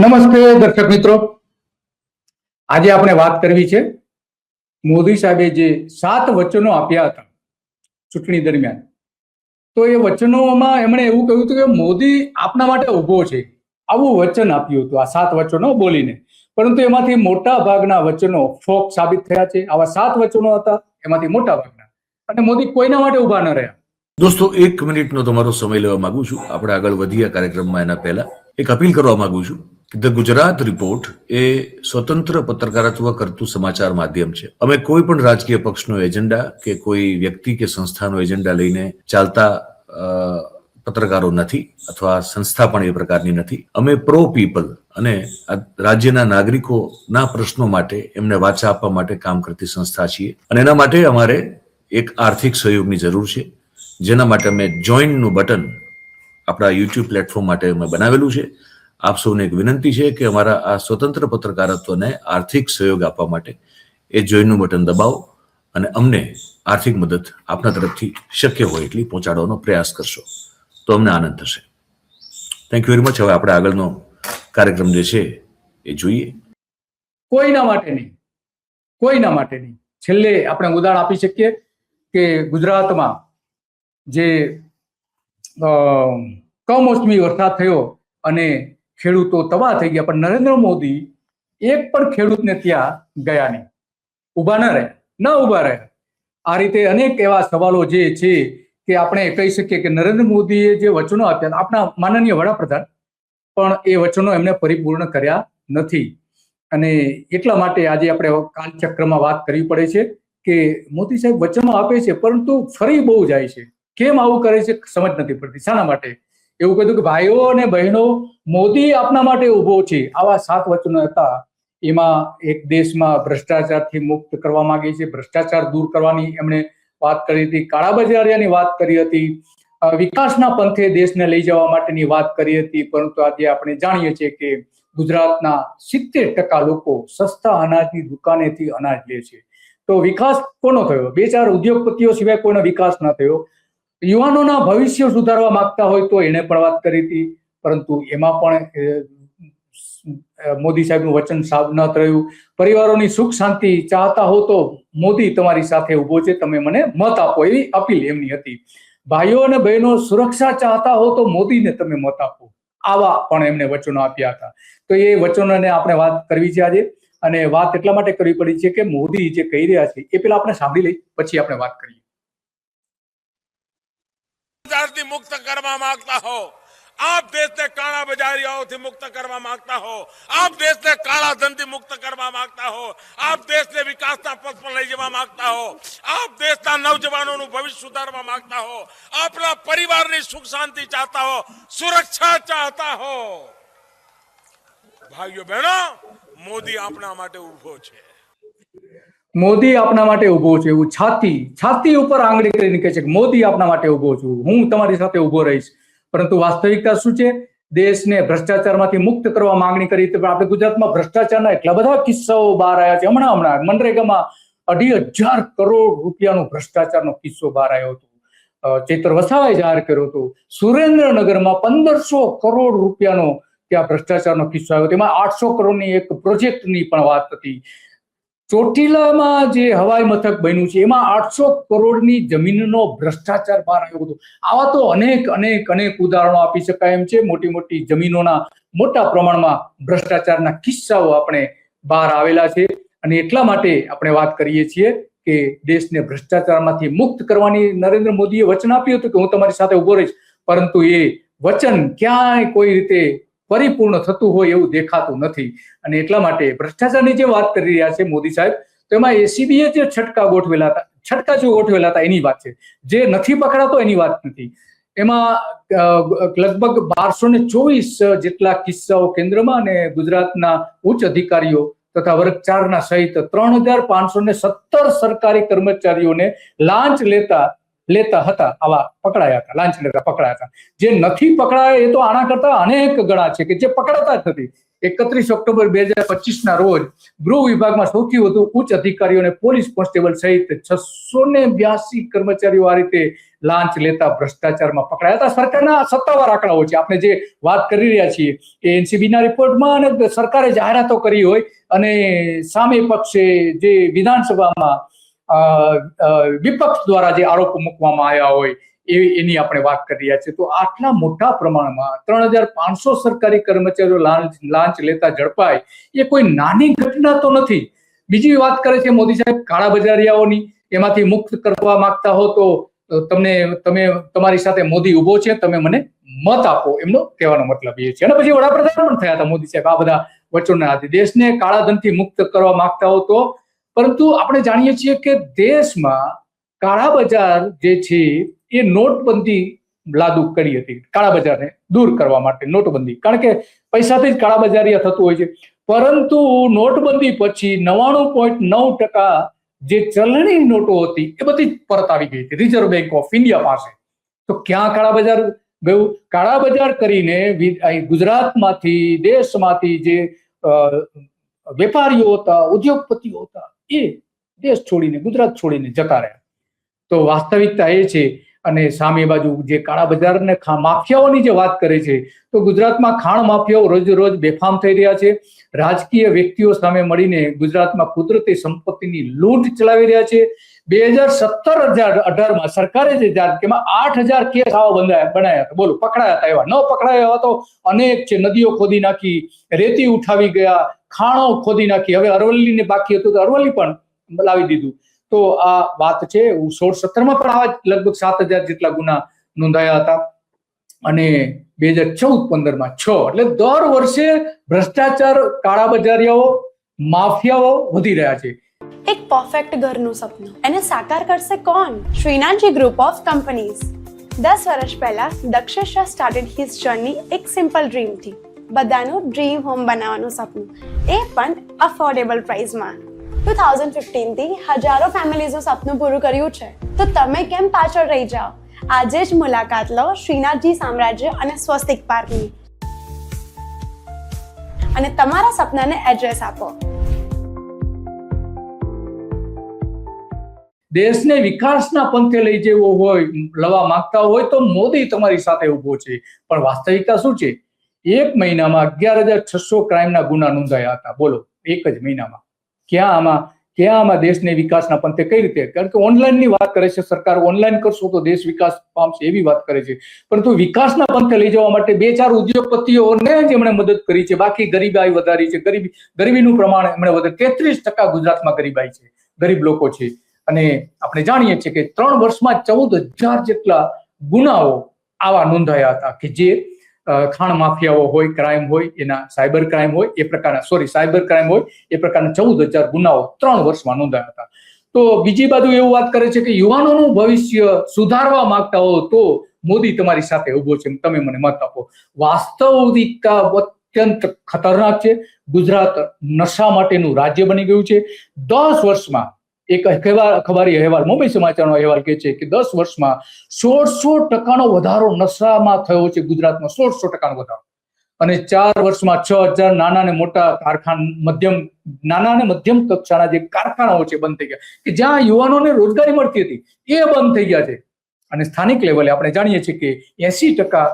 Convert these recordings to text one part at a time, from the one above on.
નમસ્તે દર્શક મિત્રો. આજે આપણે વાત કરવી છે મોદી સાહેબે જે સાત વચનો આપ્યા હતા ચૂંટણી દરમિયાન. તો એ વચનોમાં એમણે એવું કહ્યું હતું કે મોદી આપના માટે ઊભો છે. આવું વચન આપ્યું હતું, આ સાત વચનો બોલીને. પરંતુ એમાંથી મોટા ભાગના વચનો ફોક સાબિત થયા છે. આવા સાત વચનો હતા એમાંથી મોટા ભાગના. અને મોદી કોઈના માટે ઊભા ન રહ્યા. દોસ્તો, એક મિનિટનો તમારો સમય લેવા માંગુ છું. આપણે આગળ વધીએ કાર્યક્રમમાં એના પહેલા. એક અપીલ કરવા માંગુ છું. ધ ગુજરાત રિપોર્ટ એ સ્વતંત્ર પત્રકારત્વ કરતું સમાચાર માધ્યમ છે. અમે કોઈ પણ રાજકીય પક્ષનો એજન્ડા કે કોઈ વ્યક્તિ કે સંસ્થાનો એજન્ડા લઈને ચાલતા પત્રકારો નથી અથવા સંસ્થા પણ એ પ્રકારની નથી. અમે પ્રો પીપલ અને રાજ્યના નાગરિકોના પ્રશ્નો માટે, એમને વાચા આપવા માટે કામ કરતી સંસ્થા છીએ. અને એના માટે અમારે એક આર્થિક સહયોગની જરૂર છે. જેના માટે અમે જોઈનનું બટન આપણા યુટ્યુબ પ્લેટફોર્મ માટે અમે બનાવેલું છે. આપ સૌને એક વિનંતી છે કે અમારા આ સ્વતંત્ર પત્રકારત્વને આર્થિક સહયોગ આપવા માટે એ જોઈનનું બટન દબાવો અને અમને આર્થિક મદદ આપના તરફથી શક્ય હોય એટલી પહોંચાડવાનો પ્રયાસ કરશો. તો અમને આનંદ થશે. થેન્ક યુ વેરી મચ હવે આપણે આગળનો કાર્યક્રમ જે છે એ જોઈએ. કોઈના માટે નહીં. કોઈના માટે નહીં. છેલ્લે આપણે ઉદાહરણ આપી શકીએ કે ગુજરાતમાં જે કમોસમી વરસાદ થયો અને ખેડૂતો તબાહ થઈ ગયા. પણ નરેન્દ્ર મોદી એક પણ ખેડૂતને ત્યાં ગયા નહીં. ઊભા ન રહે. ન ઊભા રહે. આ રીતે અનેક એવા સવાલો જે છે કે આપણે કહી શકીએ કે નરેન્દ્ર મોદીએ જે વચનો આપ્યા આપણા માનનીય વડાપ્રધાન, પણ એ વચનો એમને પરિપૂર્ણ કર્યા નથી. અને એટલા માટે આજે આપણે કાલચક્રમાં વાત કરવી પડે છે કે મોદી સાહેબ વચનો આપે છે, પરંતુ ફરી બહુ જાય છે. કેમ આવું કરે છે, સમજ નથી પડતી. શાના માટે? એવું કીધું કે ભાઈઓ અને બહેનો, મોદી આપના માટે ઊભો છે. આવા સાત વચનો હતા. એમાં એક દેશમાં ભ્રષ્ટાચારથી મુક્ત કરવા માંગે છે. ભ્રષ્ટાચાર દૂર કરવાની એમણે વાત કરી હતી. કાળા બજારિયાની વાત કરી હતી. વિકાસના પંથે દેશને લઈ જવા માટેની વાત કરી હતી. પરંતુ આજે આપણે જાણીએ છીએ કે ગુજરાતના સિત્તેર ટકા લોકો સસ્તા અનાજની દુકાનેથી અનાજ લે છે. તો વિકાસ કોનો થયો? બે ચાર ઉદ્યોગપતિઓ સિવાય કોઈનો વિકાસ ન થયો. યુવાનોના ભવિષ્ય સુધારવા માંગતા હોય તો એને પણ વાત કરી હતી, પરંતુ એમાં પણ મોદી સાહેબનું વચન સાવ ન થયું. પરિવારોની સુખ શાંતિ ચાહતા હો તો મોદી તમારી સાથે ઊભો છે, તમે મને મત આપો એવી અપીલ એમની હતી. ભાઈઓ અને બહેનો સુરક્ષા ચાહતા હો તો મોદીને તમે મત આપો. આવા પણ એમને વચનો આપ્યા હતા. તો એ વચનોને આપણે વાત કરવી છે આજે, અને વાત એટલા માટે કરવી પડી છે કે મોદી જે કહી રહ્યા છે, એ પેલા આપણે સાંભળી લઈ પછી આપણે વાત કરીએ. થી મુક્ત કરવા માંગતા હો. આપ દેશને કાળા બજારીઓથી મુક્ત કરવા માંગતા હો. આપ દેશને કાળા ધનથી મુક્ત કરવા માંગતા હો. આપ દેશને વિકાસના પથ પર લઈ જવા માંગતા હો. આપ દેશના નવજવાનોનું ભવિષ્ય સુધારવા માંગતા હો. આપના પરિવારની સુખ શાંતિ ચાહતા હો. સુરક્ષા ચાહતા હો. ભાઈઓ બહેનો, મોદી આપણા માટે ઊભો છે. મોદી આપના માટે ઊભો છે, એવું છાતી છાતી ઉપર આંગળી કરીને કહે છે કે મોદી આપના માટે ઊભો છું, હું તમારી સાથે ઊભો રહીશ. પરંતુ વાસ્તવિકતા શું છે? દેશને ભ્રષ્ટાચારમાંથી મુક્ત કરવા માંગણી કરી તો આપણે ગુજરાતમાં ભ્રષ્ટાચારના એટલા બધા કિસ્સાઓ બહાર આવ્યા છે. હમણાં હમણાં મનરેગામાં અઢી હજાર કરોડ રૂપિયાનો ભ્રષ્ટાચારનો કિસ્સો બહાર આવ્યો હતો. ચેતર વસાવાએ જાહેર કર્યો હતો. સુરેન્દ્રનગરમાં પંદરસો કરોડ રૂપિયાનો ત્યાં ભ્રષ્ટાચારનો કિસ્સો આવ્યો તેમાં આઠસો કરોડની એક પ્રોજેક્ટની પણ વાત હતી. ચોટીલામાં જે હવાઈ મથક બન્યું છે, એમાં આઠસો કરોડની જમીનનો ભ્રષ્ટાચાર બહાર આવ્યો હતો. આવા તો અનેક અનેક અનેક ઉદાહરણો આપી શકાય એમ છે. મોટી મોટી જમીનોના મોટા પ્રમાણમાં ભ્રષ્ટાચારના કિસ્સાઓ આપણે બહાર આવેલા છે. અને એટલા માટે આપણે વાત કરીએ છીએ કે દેશને ભ્રષ્ટાચારમાંથી મુક્ત કરવાની નરેન્દ્ર મોદીએ વચન આપ્યું હતું કે હું તમારી સાથે ઊભો રહીશ. પરંતુ એ વચન ક્યાંય કોઈ રીતે પરિપૂર્ણ થતું હોય એવું દેખાતું નથી. અને એટલા માટે ભ્રષ્ટાચારની જે વાત કરી રહ્યા છે મોદી સાહેબ, તો એમાં એસીબીએ જે છટકા ગોઠવેલા હતા, છટકા જો ગોઠવેલા હતા એની વાત છે. જે નથી પકડાતો એની વાત નથી. એમાં લગભગ બારસો ને ચોવીસ જેટલા કિસ્સાઓ કેન્દ્રમાં અને ગુજરાતના ઉચ્ચ અધિકારીઓ તથા વર્ગ ચારના સહિત ત્રણ હજાર પાંચસો ને સત્તર સરકારી કર્મચારીઓને લાંચ લેતા લેતા હતા, આવા પકડાયા હતા, લાંચ લેતા પકડાયા હતા. જે નથી પકડાયા એ તો આના કરતા અનેક ગણા છે કે જે પકડાતા જ નથી. એકત્રીસ ઓક્ટોબર બે હજાર પચીસના રોજ ગૃહ વિભાગમાં સૌથી વધુ ઉચ્ચ અધિકારીઓ અને પોલીસ કોન્સ્ટેબલ સહિત છસો ને બ્યાસી કર્મચારીઓ આ રીતે લાંચ લેતા ભ્રષ્ટાચારમાં પકડાયા હતા. સરકારના સત્તાવાર આંકડાઓ છે. આપણે જે વાત કરી રહ્યા છીએ એ એનસીબીના રિપોર્ટમાં અને સરકારે જાહેરાતો કરી હોય અને સામે પક્ષે જે વિધાનસભામાં વિપક્ષ દ્વારા જે આરોપો મૂકવામાં આવ્યા હોય, એવી, એની આપણે વાત કરી રહ્યા છીએ. તો આટલા મોટા પ્રમાણમાં ત્રણ હજાર પાંચસો સરકારી કર્મચારીઓ લાંચ લાંચ લેતા ઝડપાય, એ કોઈ નાની ઘટના તો નથી. બીજી વાત કરે છે મોદી સાહેબ, કાળા બજારિયાઓની, એમાંથી મુક્ત કરવા માંગતા હો તો તમને, તમે, તમારી સાથે મોદી ઊભો છે, તમે મને મત આપો. એમનો કહેવાનો મતલબ એ છે. અને પછી વડાપ્રધાન પણ થયા હતા મોદી સાહેબ, આ બધા આધારે દેશને કાળા ધનથી મુક્ત કરવા માંગતા હો તો પરંતુ આપણે જાણીએ છીએ કે દેશમાં કાળા બજાર જે છે, એ નોટબંધી લાદુ કરી હતી. કાળા બજારને દૂર કરવા માટે નોટબંધી. કારણ કે પૈસાથી જ કાળા બજારિયા થતું હોય છે. પરંતુ નોટબંધી પછી નવાણું પોઈન્ટ નવ ટકા જે ચલણી નોટો હતી, એ બધી પરત આવી ગઈ હતી. રિઝર્વ બેંક ઓફ ઇન્ડિયા પાસે. તો ક્યાં કાળા બજાર ગયું? કાળા બજાર કરીને ગુજરાતમાંથી, દેશમાંથી જે વેપારીઓ હતા, ઉદ્યોગપતિઓ હતા એ દેશ છોડીને, ગુજરાત છોડીને જતા રહ્યા. તો વાસ્તવિકતા એ છે અને સામે બાજુ જે કાળા બજારને માફિયાઓની જે વાત કરે છે, તો ગુજરાતમાં ખાણ માફિયાઓ રોજ રોજ બેફામ થઈ રહ્યા છે. રાજકીય વ્યક્તિઓ સામે મળીને ગુજરાતમાં કુદરતી સંપત્તિની લૂંટ ચલાવી રહ્યા છે. બે હજાર સત્તર હજાર અઢારમાં સરકારે જે જાહેર એમાં આઠ હજાર કેસ આવા બંધાયા, બનાયા હતા. બોલો, પકડાયા હતા એવા. ન પકડાયા એવા તો અનેક છે. નદીઓ ખોદી નાખી, રેતી ઉઠાવી ગયા ખાણો ખોદી નાખી. હવે અરવલ્લીને બાકી હતું તો અરવલ્લી પણ લાવી દીધું. તો આ વાત છે સોળ સત્તરમાં પણ આવા લગભગ સાત હજાર જેટલા ગુના નોંધાયા હતા. અને બે હજાર ચૌદ પંદરમાં છ. એટલે દર વર્ષે ભ્રષ્ટાચાર કાળા બજારીઓ માફિયાઓ વધી રહ્યા છે. એક પરફેક્ટ ઘરનું સપનું. એને સાકાર કરશે કોણ? શ્રીનાથજી ગ્રુપ ઓફ કંપનીઝ દસ વર્ષ પહેલા દક્ષેશ સ્ટાર્ટેડ હિઝ જર્ની એક સિમ્પલ ડ્રીમથી બધાનું ડ્રીમ હોમ બનાવવાનું સપનું. એ પણ અફોર્ડેબલ પ્રાઇસમાં ટુ થાઉઝન્ડ ફિફ્ટીનથી હજારો ફેમિલીઝનું સપનું પૂરું કર્યું છે. તો તમે કેમ પાછળ રહી જાઓ? આજે જ મુલાકાત લો શ્રીનાથજી સામ્રાજ્ય અને સ્વસ્તિક પાર્કની. અને તમારા સપનાને એડ્રેસ આપો. દેશને વિકાસના પંથે લઈ જવો હોય, લવા માંગતા હોય તો મોદી તમારી સાથે ઊભો છે. પણ વાસ્તવિકતા શું છે? એક મહિનામાં અગિયાર હજાર છસો ક્રાઇમના ગુના નોંધાયા હતા. બોલો, એક જ મહિનામાં. ક્યાં આમાં ક્યાં આમાં દેશને વિકાસના પંથે કઈ રીતે? કારણ કે ઓનલાઈનની વાત કરે છે, સરકાર ઓનલાઈન કરશો તો દેશ વિકાસ પામશે એવી વાત કરે છે. પરંતુ વિકાસના પંથે લઈ જવા માટે બે ચાર ઉદ્યોગપતિઓને જ એમણે મદદ કરી છે. બાકી ગરીબાઈ વધારી છે. ગરીબી, ગરીબીનું પ્રમાણ એમણે વધારે તેત્રીસ ટકા ગુજરાતમાં ગરીબાઈ છે. ગરીબ લોકો છે. અને આપણે જાણીએ છીએ કે ત્રણ વર્ષમાં ચૌદ હજાર જેટલા ગુનાઓ આવા નોંધાયા હતા કે જે ખાણ માફિયાઓ હોય ક્રાઇમ હોય, એના સાયબર ક્રાઇમ હોય, એ પ્રકારના સોરી સાયબર ક્રાઇમ હોય, એ પ્રકારના ચૌદ હજાર ગુનાઓ ત્રણ વર્ષમાં નોંધાયા હતા. તો બીજી બાજુ એવું વાત કરે છે કે યુવાનોનું ભવિષ્ય સુધારવા માંગતા હો તો મોદી તમારી સાથે ઊભો છે તમે મને મત આપો. વાસ્તવિકતા અત્યંત ખતરનાક છે. ગુજરાત નશા માટેનું રાજ્ય બની ગયું છે. દસ વર્ષમાં એક અખબાર અખબારી અહેવાલ, મુંબઈ સમાચારનો અહેવાલ કહે છે કે દસ વર્ષમાં સોળસો ટકાનો વધારો નશામાં થયો છે ગુજરાતમાં, સોળસો ટકાનો વધારો. અને ચાર વર્ષમાં છ હજાર નાના અને મોટા કારખાના, મધ્યમ નાના અને મધ્યમ કક્ષાના જે કારખાનાઓ છે બંધ થઈ ગયા. કે જ્યાં યુવાનોને રોજગારી મળતી હતી, એ બંધ થઈ ગયા છે. અને સ્થાનિક લેવલે આપણે જાણીએ છીએ કે એસી ટકા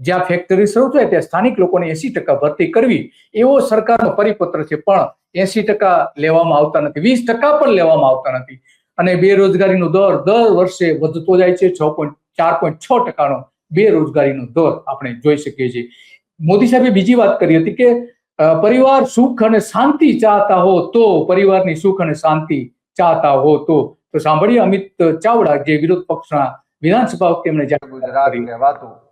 જ્યાં ફેક્ટરી શરૂ થાય ત્યાં સ્થાનિક લોકોને એસી ટકા ભરતી કરવી, એવો સરકારનો પરિપત્ર છે, પણ એસી ટકા લેવામાં આવતા નથી. વીસ ટકા પણ લેવામાં આવતા નથી. અને બેરોજગારીનો દર દર વર્ષે વધતો જાય છે, છ પોઈન્ટ, ચાર પોઈન્ટ છ ટકાનો બેરોજગારીનો દર આપણે જોઈ શકીએ છીએ. મોદી સાહેબે બીજી વાત કરી હતી કે પરિવાર સુખ અને શાંતિ ચાહતા હો તો પરિવારની સુખ અને શાંતિ ચાહતા હો તો. તો સાંભળીએ અમિત ચાવડા જે વિરોધ પક્ષના વિધાનસભા જાહેરાત ગુજરાત કરી.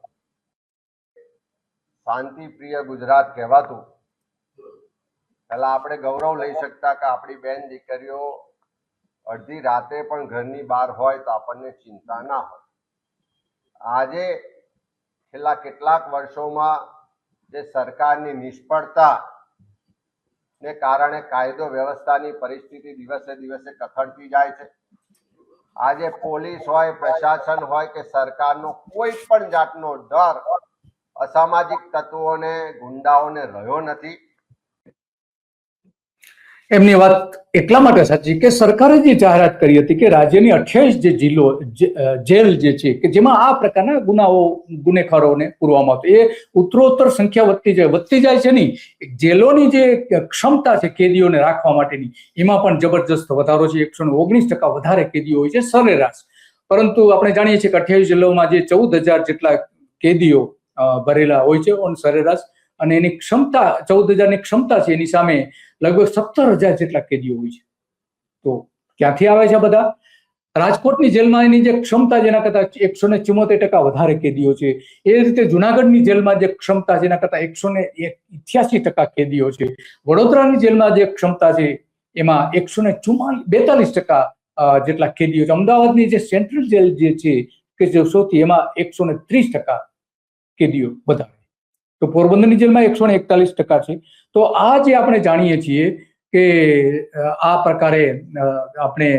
શાંતિ પ્રિય ગુજરાત કહેવાતું. પેલા આપણે ગૌરવ લઈ શકતા કે આપણી બેન દીકરીઓ અડધી રાતે પણ ઘરની બહાર હોય તો આપણને ચિંતા ના હોય. આજે છેલ્લા કેટલાક વર્ષોમાં જે સરકારની નિષ્ફળતા ને કારણે કાયદો વ્યવસ્થાની પરિસ્થિતિ દિવસે દિવસે કથળતી જાય છે. આજે પોલીસ હોય, પ્રશાસન હોય કે સરકારનો કોઈ પણ જાતનો ડર અસામાજિક તત્વોને, ગુંડાઓને રહ્યો નથી. એમની વાત એટલા માટે સાચી કે સરકારે જે જાહેરાત કરી હતી કે રાજ્યની અઠ્યાવીસ જે જિલ્લો જેલ જે છે કે જેમાં આ પ્રકારના ગુનાઓ ગુનેખારોને પૂરવામાં આવતો. એ ઉત્તરોત્તર સંખ્યા વધતી જાય વધતી જાય છે નહીં. જેલોની જે ક્ષમતા છે કેદીઓને રાખવા માટેની, એમાં પણ જબરજસ્ત વધારો છે. એકસો ઓગણીસ ટકા વધારે કેદીઓ હોય છે, સરેરાશ. પરંતુ આપણે જાણીએ છીએ કે અઠ્યાવીસ જિલ્લાઓમાં જે ચૌદ હજાર જેટલા કેદીઓ ભરેલા હોય છે, ઓન સરેરાશ. અને એની ક્ષમતા, ચૌદ હજારની ક્ષમતા છે, એની સામે લગભગ સત્તર હજાર જેટલા કેદીઓ હોય છે. તો ક્યાંથી આવે છે બધા? રાજકોટની જેલમાં એની જે ક્ષમતા જેના કરતા એકસો ને ચુમ્મોતેર ટકા વધારે કેદીઓ છે. એ રીતે જુનાગઢની જેલમાં જે ક્ષમતા છે, એના કરતા એકસો ને ઇઠ્યાસી ટકા કેદીઓ છે. વડોદરાની જેલમાં જે ક્ષમતા છે, એમાં એકસો ને બેતાલીસ ટકા જેટલા કેદીઓ છે. અમદાવાદની જે સેન્ટ્રલ જેલ જે છે, કે જે સૌથી, એમાં એકસો ને ત્રીસ ટકા કેદીઓ વધારે તો પોરબંદરની જેલમાં એકસો ને એકતાલીસ ટકા છે. તો આ જે આપણે જાણીએ છીએ કે આ પ્રકારે આપણે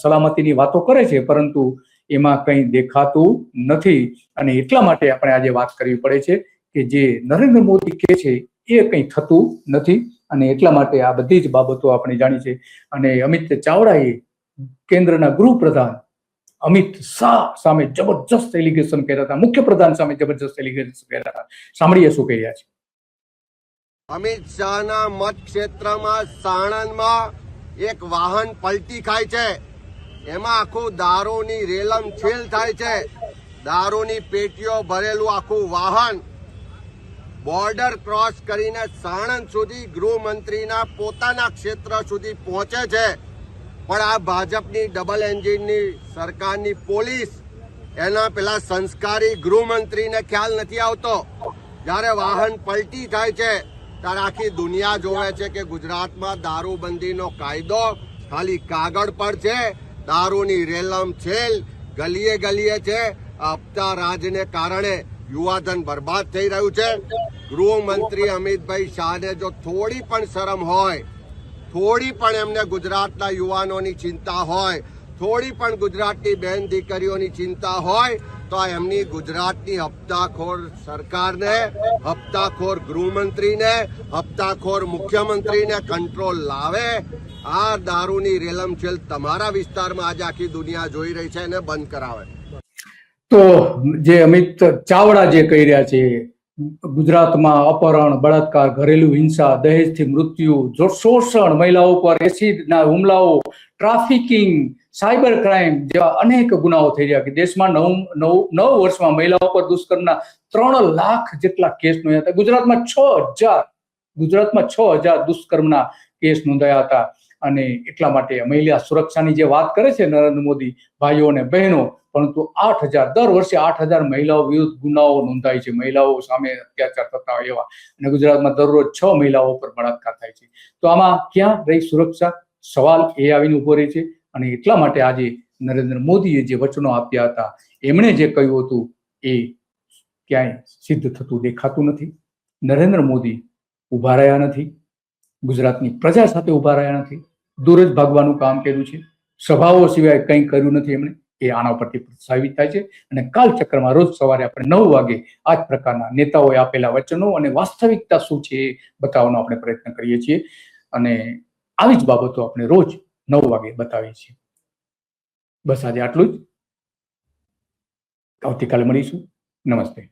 સલામતીની વાતો કરે છે, પરંતુ એમાં કંઈ દેખાતું નથી. અને એટલા માટે આપણે આજે વાત કરવી પડે છે કે જે નરેન્દ્ર મોદી કહે છે, એ કંઈ થતું નથી. અને એટલા માટે આ બધી જ બાબતો આપણે જાણી છે અને અમિત ચાવડાએ કેન્દ્રના ગૃહપ્રધાન અમિત શાહ સામે જબરજસ્ત એલિગેશન કર્યા હતા. મુખ્ય પ્રધાન સામે જબરજસ્ત એલિગેશન કર્યા હતા. સાંભળીએ શું કહી છે. અમિત શાહના મત ક્ષેત્રમાં સાણંદમાં એક વાહન પલટી ખાય છે. એમાં આખું દારૂની રેલમ છેલ થાય છે. દારૂની પેટીઓ ભરેલું આખું વાહન બોર્ડર ક્રોસ કરીને સાણંદ સુધી ગૃહમંત્રીના પોતાના ક્ષેત્ર સુધી પહોંચે છે. પણ આ ભાજપની ડબલ એન્જિનની સરકારની પોલીસ એના પેલા સંસ્કારી ગૃહમંત્રીને ખ્યાલ નથી આવતો. જ્યારે વાહન પલટી થાય છે, ત્યારે આખી દુનિયા જોવે છે કે ગુજરાતમાં દારૂબંધીનો કાયદો ખાલી કાગળ પર છે, દારૂની રેલમ છેલ, ગલીએ ગલીએ છે. આપતા રાજને કારણે યુવાધન બરબાદ થઈ રહ્યું છે. ગૃહમંત્રી અમિતભાઈ શાહને જો થોડી પણ શરમ હોય થોડી પણ એમને ગુજરાતના યુવાનોની ચિંતા હોય, થોડી પણ ગુજરાતની બહેન દીકરીઓની ચિંતા હોય, તો એમની ગુજરાતની હપ્તાખોર સરકારને, હપ્તાખોર ગૃહમંત્રીને, હપ્તાખોર મુખ્યમંત્રીને કંટ્રોલ લાવે. આ દારૂની રેલમછેલ તમારા વિસ્તારમાં આજે આખી દુનિયા જોઈ રહી છે એને બંધ કરાવે. તો જે અમિત ચાવડા જે કહી રહ્યા છે ગુજરાતમાં અપહરણ, બળાત્કાર, ઘરેલું હિંસા, દહેજથી મૃત્યુ શોષણ મહિલાઓ પર એસિડના હુમલાઓ, ટ્રાફિકિંગ, સાયબર ક્રાઇમ જેવા અનેક ગુનાઓ થઈ રહ્યા કે દેશમાં નવ નવ નવ વર્ષમાં મહિલાઓ પર દુષ્કર્મના ત્રણ લાખ જેટલા કેસ નોંધ્યા હતા. ગુજરાતમાં છ હજાર, ગુજરાતમાં છ હજાર દુષ્કર્મના કેસ નોંધાયા હતા. અને એટલા માટે મહિલા સુરક્ષાની જે વાત કરે છે નરેન્દ્ર મોદી ભાઈઓ અને બહેનો, પરંતુ આઠ હજાર, દર વર્ષે આઠ હજાર મહિલાઓ વિરુદ્ધ ગુનાઓ નોંધાય છે. મહિલાઓ સામે અત્યાચાર થતા હોય એવા. અને ગુજરાતમાં દરરોજ છ મહિલાઓ પર બળાત્કાર થાય છે. તો આમાં ક્યાં રહી સુરક્ષા? સવાલ એ આવીને ઊભો રહે છે. અને એટલા માટે આજે નરેન્દ્ર મોદીએ જે વચનો આપ્યા હતા, એમણે જે કહ્યું હતું, એ ક્યાંય સિદ્ધ થતું દેખાતું નથી. નરેન્દ્ર મોદી ઊભા રહ્યા નથી. ગુજરાતની પ્રજા સાથે ઊભા રહ્યા નથી. દૂર જ ભાગવાનું કામ કર્યું છે. સભાઓ સિવાય કંઈ કર્યું નથી એમણે. એ આના પરથી પ્રોત્સાહિત થાય છે. અને કાલચક્રમાં રોજ સવારે આપણે નવ વાગે આ જ પ્રકારના નેતાઓએ આપેલા વચનો અને વાસ્તવિકતા શું છે એ બતાવવાનો આપણે પ્રયત્ન કરીએ છીએ. અને આવી જ બાબતો આપણે રોજ નવ વાગે બતાવીએ છીએ. બસ આજે આટલું જ. આવતીકાલે મળીશું. નમસ્તે.